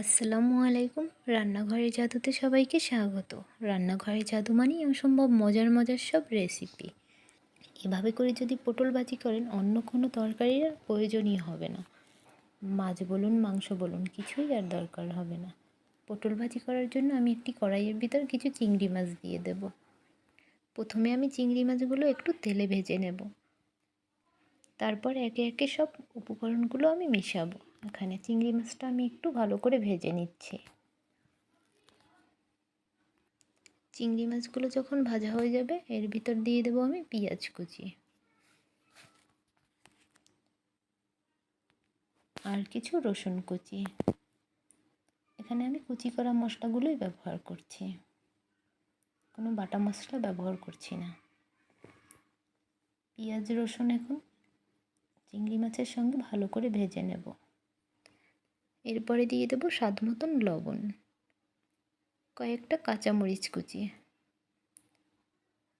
আসসালামু আলাইকুম। রান্নাঘরের জাদুতে সবাইকে স্বাগত। রান্নাঘরের জাদু মানেই অসম্ভব মজার মজার সব রেসিপি এভাবে করে যদি পটল ভাজি করেন, অন্য কোনো তরকারির প্রয়োজনই হবে না। মাছ বলুন, মাংস বলুন, কিছুই আর দরকার হবে না। পটল ভাজি করার জন্য আমি একটি কড়াইয়ের ভিতর কিছু চিংড়ি মাছ দিয়ে দেব। প্রথমে আমি চিংড়ি মাছগুলো একটু তেলে ভেজে নেব। তারপর একে একে সব উপকরণগুলো আমি মেশাবো। এখানে চিংড়ি মাছটা আমি একটু ভালো করে ভেজে নিচ্ছি। চিংড়ি মাছগুলো যখন ভাজা হয়ে যাবে, এর ভিতর দিয়ে দেবো আমি পেঁয়াজ কুচি। আর কিছু রসুন কুচি। এখানে আমি কুচি করা মশলাগুলোই ব্যবহার করছি। কোনো বাটা মশলা ব্যবহার করছি না। পেঁয়াজ, রসুন এখন চিংড়ি মাছের সঙ্গে ভালো করে ভেজে নেব। এরপরে দিয়ে দেবো স্বাদ মতন লবণ। কয়েকটা কাঁচামরিচ কুচি।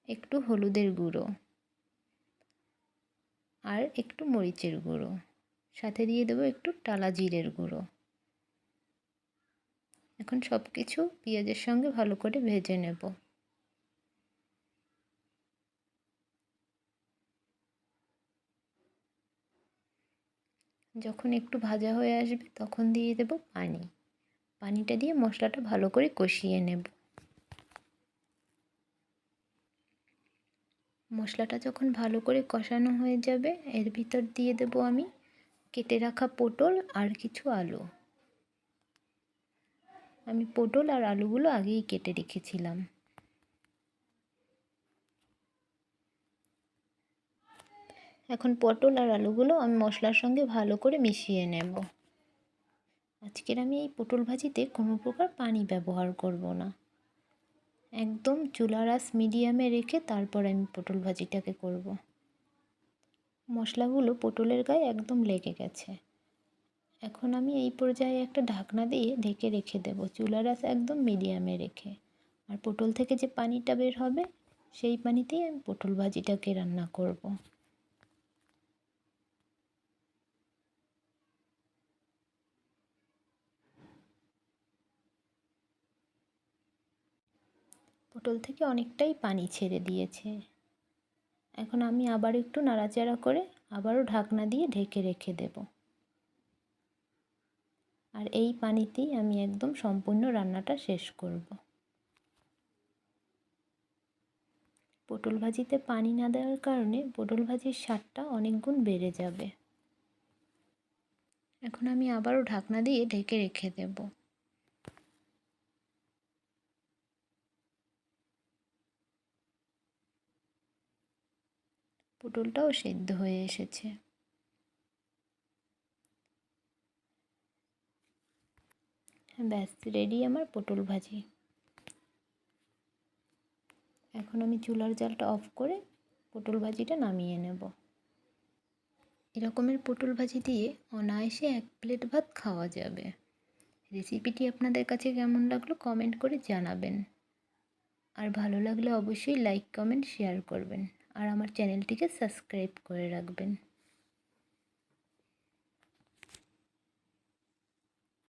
একটু হলুদের গুঁড়ো। আর একটু মরিচের গুঁড়ো। সাথে দিয়ে দেবো একটু টালা জিরের গুঁড়ো। এখন সব কিছু পেঁয়াজের সঙ্গে ভালো করে ভেজে নেব। যখন একটু ভাজা হয়ে আসবে তখন দিয়ে দেব পানি। পানিটা দিয়ে মশলাটা ভালো করে কষিয়ে নেব। মশলাটা যখন ভালো করে কষানো হয়ে যাবে, এর ভিতর দিয়ে দেব আমি কেটে রাখা পটল আর কিছু আলু। আমি পটল আর আলুগুলো আগেই কেটে রেখেছিলাম। এখন পটল আর আলুগুলো আমি মশলার সঙ্গে ভালো করে মিশিয়ে নেব। আজকের আমি এই পটল ভাজিতে কোনো প্রকার পানি ব্যবহার করব না। একদম চুলার আস মিডিয়ামে রেখে তারপর আমি পটল ভাজিটাকে করব। মশলাগুলো পটলের গায়ে একদম লেগে গেছে। এখন আমি এই পর্যায়ে একটা ঢাকনা দিয়ে ঢেকে রেখে দেবো, চুলার আস একদম মিডিয়ামে রেখে। আর পটল থেকে যে পানিটা বের হবে, সেই পানিতেই আমি পটল ভাজিটাকে রান্না করব। পটল থেকে অনেকটাই পানি ছেড়ে দিয়েছে। এখন আমি আবার একটু নাড়াচাড়া করে আবারও ঢাকনা দিয়ে ঢেকে রেখে দেব। আর এই পানিতেই আমি একদম সম্পূর্ণ রান্নাটা শেষ করব। পটল ভাজিতে পানি না দেওয়ার কারণে পটল ভাজির স্বাদটা অনেক গুণ বেড়ে যাবে। এখন আমি আবারও ঢাকনা দিয়ে ঢেকে রেখে দেবো। পটলটাও সেদ্ধ হয়ে এসেছে। ব্যাস রেডি আমার পটল ভাজি। এখন আমি চুলার জালটা অফ করে পটল ভাজিটা নামিয়ে নেব। এরকমের পটল ভাজি দিয়ে অনায়াসে এক প্লেট ভাত খাওয়া যাবে। রেসিপিটি আপনাদের কাছে কেমন লাগল কমেন্ট করে জানাবেন। আর ভালো লাগলে অবশ্যই লাইক কমেন্ট শেয়ার করবেন। আর আমার চ্যানেলটিকে সাবস্ক্রাইব করে রাখবেন।